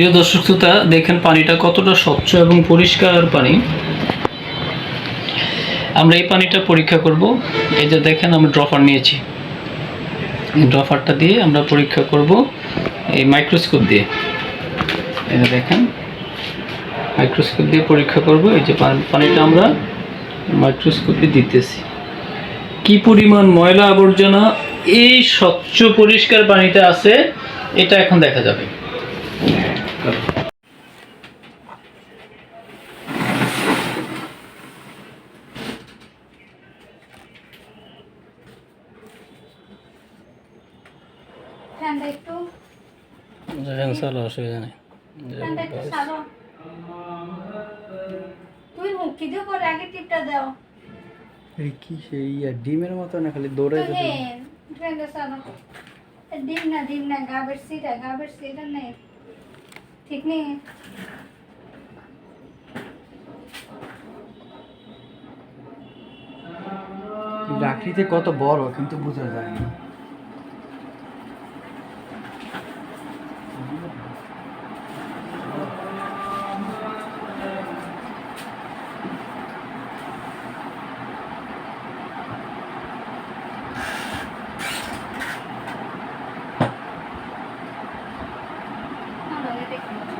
প্রিয় দর্শক শ্রোতা, দেখেন পানিটা কতটা স্বচ্ছ এবং পরিষ্কার পানি। আমরা এই পানিটা পরীক্ষা করব। এই যে দেখেন, আমরা ড্রপার নিয়েছি। এই ড্রপারটা দিয়ে আমরা পরীক্ষা করব এই মাইক্রোস্কোপ দিয়ে। এই দেখেন, মাইক্রোস্কোপ দিয়ে পরীক্ষা করব। এই যে পানিটা আমরা মাইক্রোস্কোপে দিতেছি। কি পরিমাণ ময়লা আবর্জনা, এই স্বচ্ছ পরিষ্কার পানিতে আছে, এটা এখন দেখা যাবে। একটু অসুবিধা নেই তুমি মুক্তি দিও করে আগে টিপটা দাও। এই কি সেই আর ডিমের মতো না খালি দৌড়ে সারো ডিম না ডিম না গাবের সিটা গাবের সিটা নেই ঠিক নেই লাকড়িতে কত বড় কিন্তু বোঝা যায় না দেখি।